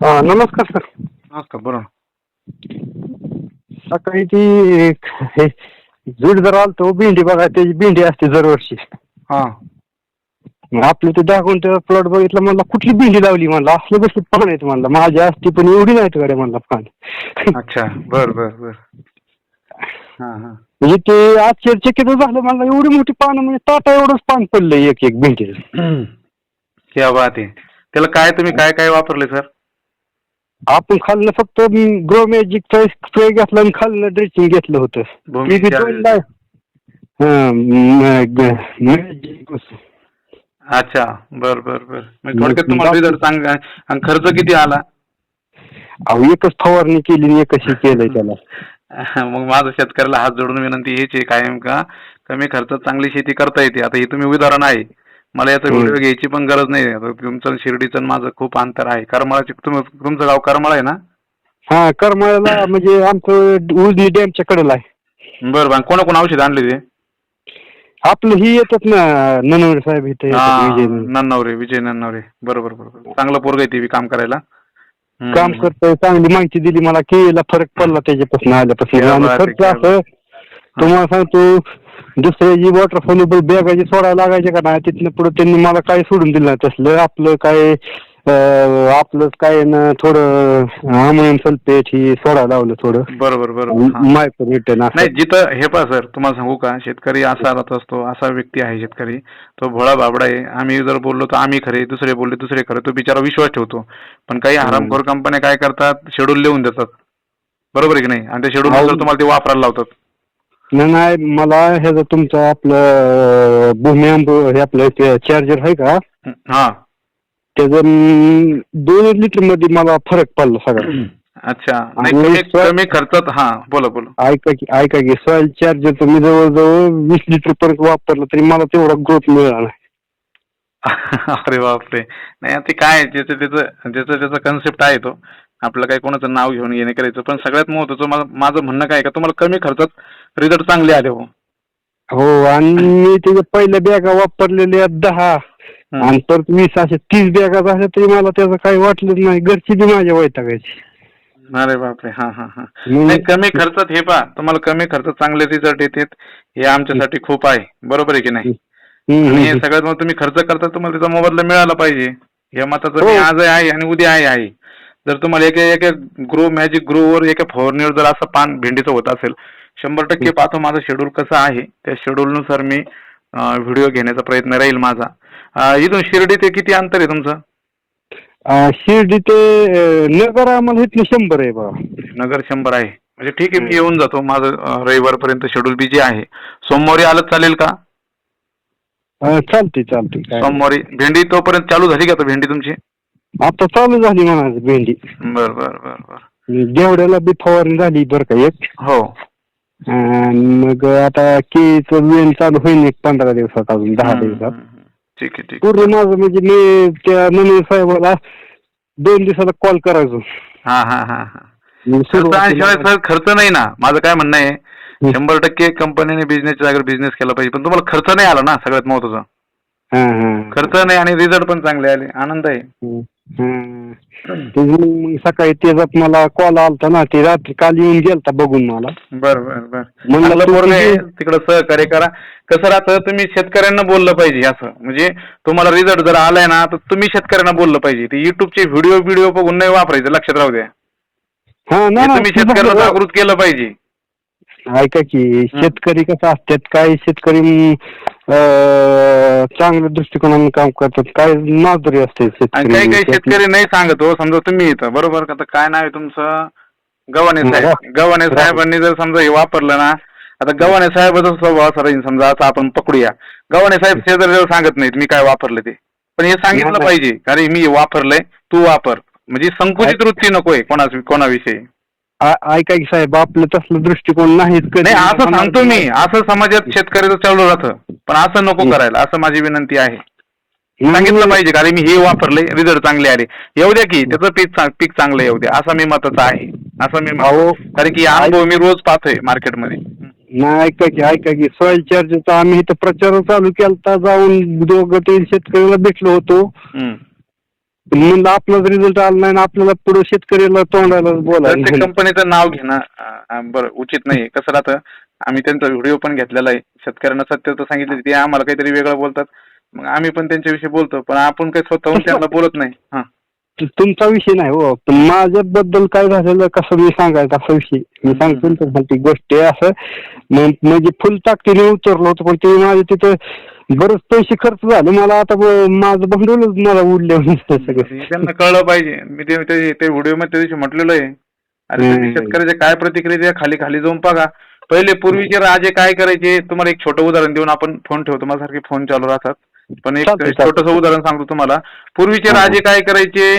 हा, नमस्कार सर. नमस्कार बोला सकाळी ती हे जुडदर आलतो भेंडी बघा त्याची भेंडी असते दरवर्षी. हा. मग आपलं ते दहा गुंठ प्लॉट बघितलं म्हणला कुठली भेंडी लावली म्हणला असले बसले पान आहेत म्हणला माझी असती पण एवढी नाहीत गाड्या म्हणला पान. अच्छा बर बर बर. हा हा. म्हणजे ते आश्चर्यचकित झालं मला एवढी मोठी पानं म्हणजे ताटा एवढंच पान पडलं एक एक भेंडीचं. क्या बात आहे त्याला काय तुम्ही काय काय वापरले सर? आपण खाल्लं फक्त ग्रो मॅजिकचा स्प्रे घेतला आणि खाल्लं ड्रेसिंग घेतलं होतं. भूमी ते बी चार- दोन लाय- हा, म- ग- मॅजिक अच्छा बर बर बर. म्हणजे थोडक्यात तुम्हाला रिझल्ट चांगला आणि खर्च किती आला? अहो एकच फवारणी केली आणि एकच हे केलंय त्याला. मग माझं शेतकऱ्याला हात जोडून विनंती हीच आहे कायम का कमी खर्चात चांगली शेती करता येते. आता हे तुम्ही उदाहरण आहे. मला याचा. व्हिडिओ घ्यायची पण गरज नाही आता तुमचं शिर्डीचं माझं खूप अंतर आहे. करमाळाची तुम तुमचं गाव करमाळा आहे ना? हा करमाळ्याला म्हणजे आमचं उजनी डॅमच्या कडेला आहे. बरं बरं. कोणा कोण औषध आणले ते? आपलं ही येतात ना ननवरे साहेब इथे येतात हा, विजय नन्नावरे विजय नन्नावरे बरोबर बरोबर चांगलं पोरग आहे ते बी काम करायला. हम्म. काम करतोय चांगली माहिती दिली मला केळीला फरक पडला त्याच्यापासून आल्यापासून. क्या आणि बात आहे, खर्च क्या असं तुम्हाला सांगतो दुसऱ्या जी वॉटर फॉलेबल बॅगाची सोडायला लागायचे का नाही तिथनं पुढे त्यांनी मला काही सोडून दिलं नाही. तसलं आपलं काय आपलं काय ना थोडं अमोनियम सल्फेट ही सोडायला लावलं थोडं. बरोबर बरोबर. हा. मायक्रो रिटर्न नाही जिथं हे पहा सर तुम्हाला सांगू का शेतकरी असा राहत असतो असा व्यक्ती आहे शेतकरी. तो भोळा बाबडा आहे. आम्ही जर बोललो तर आम्ही खरे दुसरे बोलले दुसरे खरे तो बिचारा विश्वास ठेवतो. पण काही हरामखोर कंपन्या काय करतात? शेड्यूल लिहून देतात. बरोबर आहे की नाही? आणि त्या शेड्यूल हो. तुम्हाला ते वापरायला लावतात. नाही नाही मला ह्याचं तुमचं आपलं भूमी आंब- हे आपलं चार्जर आहे का? हा. त्याचं दोन लिटरमध्ये मला फरक पडला सगळा. अच्छा. नाही आणि कमी खर्चात हा बोला बोला. ऐका की ऐका की सॉइल चार्जर मी जवळजवळ वीस लिटर पर्यंत वापरलं तरी मला तेवढा ग्रोथ मिळाला नाही. अरे बापरे. नाही ते काय ज्याचं त्याचं ज्याचं त्याचा कन्सेप्ट आहे तो आपलं काही कोणाचं नाव घेऊन येणे करायचं पण सगळ्यात महत्वाचं माझं माझं म्हणणं काय का तुम्हाला कमी खर्चात रिझल्ट चांगले आले हो हो आणि मी त्याच्या पहिल्या बॅगा वापरलेल्या दहा. आणि परत वीस अशा तीस बॅगा झाल्या तरी मला त्याचं काही वाटलं नाही घरची बी माझ्या वैतागायची अरे बापरे हा हा हा नाही कमी खर्चात हे पहा तुम्हाला कमी खर्चात चांगले रिझल्ट येतात हे आमच्यासाठी खूप आहे बरोबर आहे की नाही आणि हे. सगळ्यात मग तुम्ही खर्च करता तुम्हाला त्याचा मोबदला मिळाला पाहिजे या मताचं मी हो. आज आहे आणि उद्या आहे आहे जर तुम्हाला एका एका ग्रो मॅजिक ग्रोवर एका फवारणीवर जर असं पान भेंडीचं होत असेल शंभर टक्के पाहतो माझं शेड्यूल कसं आहे. त्या शेड्यूलनुसार मी व्हिडिओ घेण्याचा प्रयत्न राहील माझा. इथून शिर्डी ते किती अंतर आहे तुमचं? शिर्डी ते नगर आम्हाला इथलं शंभर आहे बघा. नगर शंभर आहे. म्हणजे ठीक आहे मी येऊन जातो. माझं रविवारपर्यंत शेड्यूल बिझी आहे. सोमवारी आलं चालेल का? चालते चालते सोमवारी. भेंडी तोपर्यंत चालू झाली का भेंडी तुमची? आता चालू झाली म्हणायचं भेंडी. बर बर बर बर. देवड्याला बी फवारणी झाली बरं का एक. हो. आणि मग आता केळीचं वेळ चालू होईल एक पंधरा दिवसात अजून दहा हम्म, दिवसात. हम्म, हम्म. ठीक आहे ठीक पूर्ण माझं म्हणजे मी त्या मनोज साहेबाला दोन दिवसाला कॉल करायचो हा हा हा हा. मग खर्च आणि शिवाय सर खर्च नाही ना. माझं काय म्हणणं आहे. शंभर टक्के कंपनीने बिझनेसच्या जागेवर बिझनेस केला पाहिजे. पण तुम्हाला खर्च नाही आला ना सगळ्यात महत्वाचं. हा, हा. खर्च नाही आणि रिझल्ट पण चांगले आले. आनंद आहे. हम्म. ते मग सकाळी त्याच्यात मला कॉल आलता ना ते रात्री काल येऊन गेलता बघून मला. बर बर बर. म्हणलं चांगलं तू पोरग आहे. तुझी- तिकडं सहकार्य करा. कसं राहतं तुम्ही शेतकऱ्यांना बोललं पाहिजे असं. म्हणजे तुम्हाला रिझल्ट जर आलाय ना तर तुम्ही शेतकऱ्यांना बोललं पाहिजे. ते युट्यूबचे व्हिडिओ व्हिडिओ बघून नाही वापरायचं लक्षात राहू द्या. हा हे ना तुम्ही शेतकऱ्याला. जागृत केलं पाहिजे. ऐका की शेतकरी कसं असतात काही शेतकरी चांगल्या दृष्टिकोनाने काम करतात काय नाजरी असते आणि काही काही शेतकरी नाही सांगत हो. समजा तुम्ही इथं. बरोबर का? काय नाव आहे तुमचं? गव्हाणे साहेब. गव्हाणे साहेबांनी जर समजा हे वापरलं ना आता गव्हाणे साहेबाचा स्वभाव असा राहील. समजा आता आपण पकडूया. गव्हाणे साहेब शेजारी सांगत नाहीत मी काय वापरलं ते. पण हे सांगितलं. पाहिजे. कारण मी वापरलंय तू वापर. म्हणजे संकुचित वृत्ती नकोय कोणा कोणाविषयी. आ- ऐका की साहेब आपलं तसलं दृष्टिकोन नाहीच कधी. नाही असं सांगतो मी. असं समाजात शेतकऱ्याचं चालू राहतं. पण असं नको. करायला. असं माझी विनंती आहे. सांगितलं पाहिजे कारण मी हे वापरले रिझल्ट चांगले आले. येऊ द्या की त्याचं पीक चांग- पीक चांगलं येऊ द्या. असं मी मताचं आहे. असं मी. अहो कारण की हा अनुभव मी रोज पाहतोय मार्केटमध्ये. नाही ऐका की ऐका की. सॉइल चार्जचा आम्ही इथं प्रचार चालू केलता. जाऊन दोघं तीन शेतकऱ्याला भेटलो होतो. हम्म. म्हणलं आपलाच रिझल्ट आला नाही आणि आपल्याला पुढे शेतकऱ्याला तोंडाला बोलायला कंपनीचं नाव घेणं अं, बरं उचित नाही कसं राहतं? आम्ही त्यांचा व्हिडिओ पण घेतलेला आहे. शेतकऱ्यांना सत्य तर सांगितलं ते आम्हाला काहीतरी वेगळं बोलतात. मग आम्ही पण त्यांच्याविषयी बोलतो. पण आपण काही स्वतःहून त्यांना बोलत नाही. हा. तुमचा विषय नाही हो. पण माझ्याबद्दल काय झालेलं कसं मी सांगायचं असा विषय? मी सांगतो ना तुम्हाला ती गोष्ट आहे असं. मग म्हणजे फुल ताकदीने उतरलो होतो पण ते माझे तिथं बरेच पैसे खर्च झाले. मला आता ब- माझं भांडवलच मला उडले सगळं. हे त्यांना कळलं पाहिजे. मी ते ते- ते व्हिडिओमध्ये त्या दिवशी म्हटलेलं आहे. अरे हम्म. शेतकऱ्याच्या काय प्रतिक्रिया आहे, खाली खाली जाऊन बघा. पहिले पूर्वीचे राजे काय करायचे? तुम्हाला एक छोटं उदाहरण देऊन आपण फोन ठेवतो. माझ्यासारखे फोन चालू राहतात. पण एक चालतंय, चालतंय. छोटस उदाहरण सांगतो तुम्हाला. पूर्वीचे हा. राजे काय करायचे?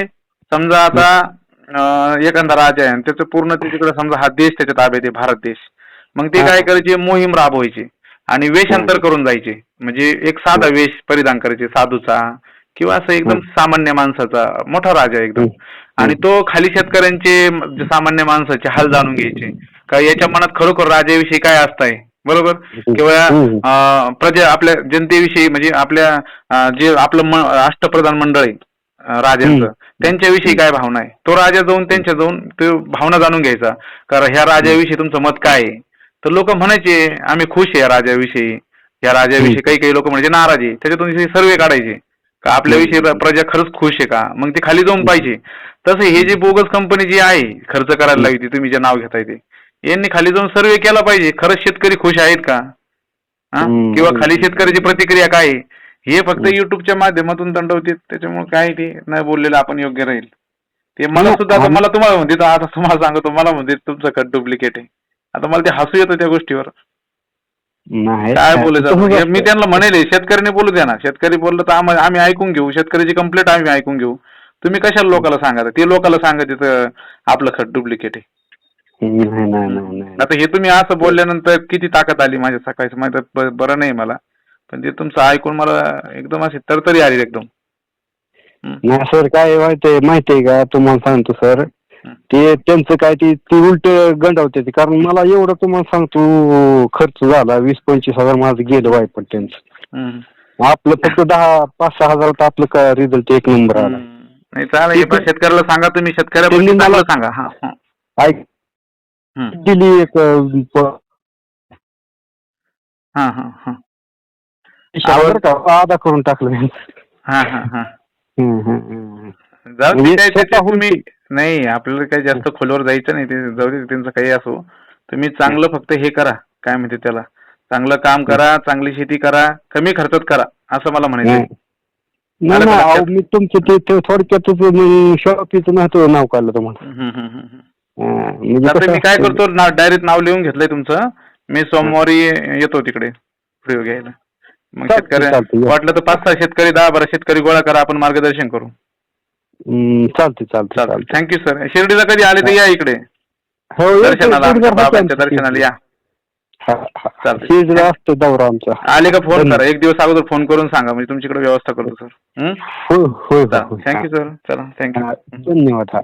समजा आता अं, एखादा राजा आहे आणि त्याचं पूर्ण तिकडे समजा हा देश त्याच्या ताब्यात आहे भारत देश. मग ते हा. काय करायचे? मोहीम राबवायचे. आणि वेषांतर करून जायचे. म्हणजे एक साधा वेश परिधान करायचे साधूचा किंवा असं एकदम सामान्य माणसाचा मोठा राजा एकदम. आणि तो खाली शेतकऱ्यांचे सामान्य माणसाचे हाल जाणून घ्यायचे. का याच्या मनात खरोखर राजाविषयी काय असतंय? बरोबर? किंवा प्रजा आपल्या जनतेविषयी म्हणजे आपल्या जे आपलं राष्ट्रप्रधान मंडळ आहे राजांचं. त्यांच्याविषयी काय भावना आहे? तो राजा जाऊन त्यांच्या जाऊन ते भावना जाणून घ्यायचा. कारण ह्या राजाविषयी तुमचं मत काय आहे? तर लोक म्हणायचे आम्ही खुश आहे या राजाविषयी. या राजाविषयी. काही काही लोक म्हणजे नाराज आहे. त्याच्यातून सर्वे काढायचे. का आपल्याविषयी. प्रजा खरंच खुश आहे का? मग ते खाली जाऊन पाहिजे तसं हे जे बोगस कंपनी जी आहे खर्च करायला लागली तुम्ही जे नाव घेताय ते यांनी खाली जाऊन सर्वे केला पाहिजे. खरंच शेतकरी खुश आहेत का. किंवा खाली शेतकऱ्याची प्रतिक्रिया काय आहे? हे फक्त. युट्यूबच्या माध्यमातून दंडवतील त्याच्यामुळे काय ते? न बोललेलं आपण योग्य राहील. ते मला नाही, सुद्धा मला तुम्हाला म्हणते आता तुम्हाला सांगतो मला म्हणते तुमचं खत डुप्लिकेट आहे. आता मला ते हसू येतं त्या गोष्टीवर. नाही काय बोलायचं मी. त्यांना म्हणेल शेतकऱ्याने बोलू द्या ना. शेतकरी बोललं तर आम्हा- आम्ही ऐकून घेऊ. शेतकऱ्याची कंप्लेंट आम्ही ऐकून घेऊ. तुम्ही कशाला लोकांना सांगा? ते लोकांना सांगा तिथं आपलं खत डुप्लिकेट आहे. आता हे तुम्ही असं बोलल्यानंतर किती ताकद आली माझ्या सकाळी? माहिती बरं नाही मला. पण ते तुमचं ऐकून मला एकदम अशी तरतरी आली एकदम. नाही सर काय माहितीये माहितीये का? तुम्हाला सांगतो सर. ते त्यांचं काय ते ती उलट गंडावते ते कारण मला एवढं तुम्हाला सांगतो खर्च झाला वीस पंचवीस हजार माझं गेलं वायपट त्यांचं हं. आपलं फक्त दहा पाच सहा हजारात आपलं काय रिझल्ट एक नंबर आला. नाही चालेल हे पण शेतकऱ्याला सांगा तुम्ही शेतकऱ्याबद्दल त्यांनी मला- चांगलं सांगा हा हा. ऐक. दिली एक अं, प- हा हा हा शंभर का आधा करून टाकलं हा हा हा हं, हं, हं. जाऊ दे म्हणजे काय ते स्वतःहून तुम्ही नाही आपल्याला काही जास्त खोलवर जायचं नाही ते जाऊ दे त्यांचं काही असो. तुम्ही चांगलं फक्त हे करा काय म्हणते त्याला. चांगलं काम करा चांगली शेती करा कमी खर्चात करा असं मला म्हणायचं. नाही. अहो? मी तुमचं ते ते थोडक्यातच शॉपीचं महत्त्व नाव काढलं तुम्हाला. हं, म्हणजे आता कसं मी काय असतं- करतो ना डायरेक्ट नाव लिहून घेतलंय तुमचं. मी सोमवारी येतो तिकडे घ्यायला. मग चालतंय, शेतकरी चालतंय, या. वाटलं तर पाच सहा शेतकरी दहा बारा शेतकरी गोळा करा आपण मार्गदर्शन करू. चालते चालते चालतं थँक्यू सर शिर्डीला कधी आले तर या इकडे. हो दर्शनाला बाबांच्या. दर्शनाला या. शिर्डीला असतो दौरा आमचा. आले का फोन. करा. एक दिवस अगोदर फोन करून सांगा. म्हणजे तुमच्याकडे व्यवस्था करतो सर थँक्यू सर चला. थँक्यू धन्यवाद.